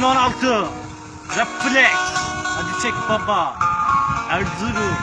2016 Reflex Hadi çek baba. Erzurum.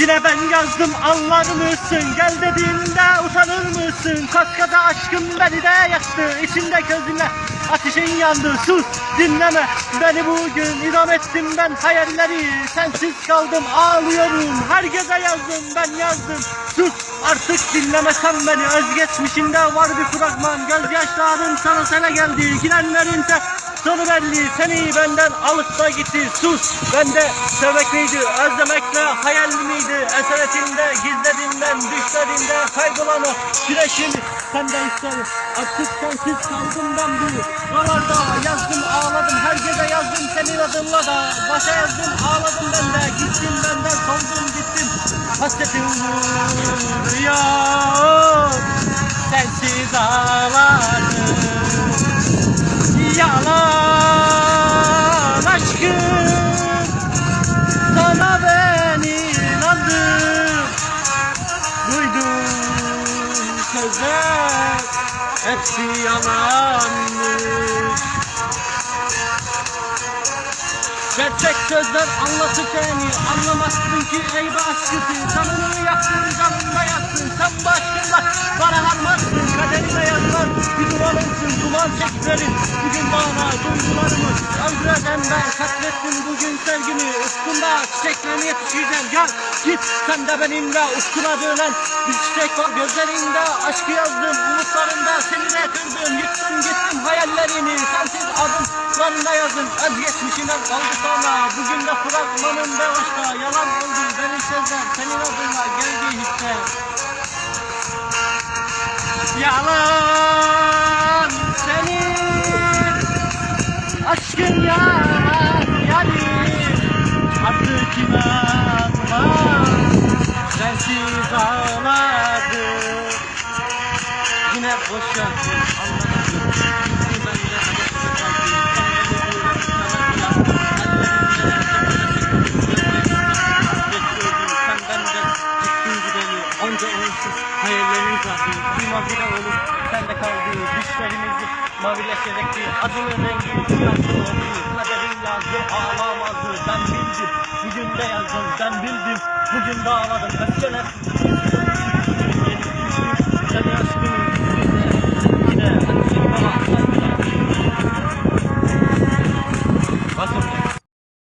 Yine ben yazdım anlar mısın Gel dediğimde utanır mısın? Koskada aşkım beni de yaktı İçimde gözüne ateşin yandı. Sus dinleme beni bugün İdam ettim ben hayalleri. Sensiz kaldım ağlıyorum. Herkese yazdım ben yazdım. Sus artık dinlemesen beni Özgeçmişinde var bir fragman. Gözyaşların sana sene geldi Gidenlerin de Sonu belli. Seni benden alıp da gitti sus. Bende sevmek miydi özlemekle hayal miydi esaretimde gizlediğimden düşlerinde kaybolan o süreçini senden isterim artık sensiz kaldım ben bu Oralarda yazdım ağladım herkese yazdım. Senin adınla da başa yazdım ağladım ben de hasretim vuruyor sensiz ağladım Yalan aşkım Sana ben inandım Duydum sözler Hepsi yalanmış Gerçek sözler anlatır seni Anlamazsın ki ey başkası Canını yaktın canında yaktın. Sen bu aşkınla bana varmazsın Kaderine yazmaz bir dumanımsın Duman çeklerin. Bugün bana duygularımı Öldüreden ben katlettim bugün sevgimi. Ufkunda çiçeklerine yetişeceğim. Gel git sen de benimle Ufkuna dönen. Bir çiçek var gözlerinde Aşkı yazdım. Umutlarında Seni de kırdım. Yıktım gittim hayallerini Sensiz adımlarında yazdım Özgeçmişinden kaldı sonra Bugün de fragmanında başka Yalan oldu. Benim sözler Senin adına geldi işte Yalan senin Aşkın yalan yani. Artık inanma Sensiz ağladım Yine boş yaptım anlamadım Düşlerimizi mavileşecekti Adının rengi yansın oldu Kaderin yazdı ağlamazdı Ben bildim. Bugün de yazdım? Ben bildim. Bugün de ağladım. Öfkeler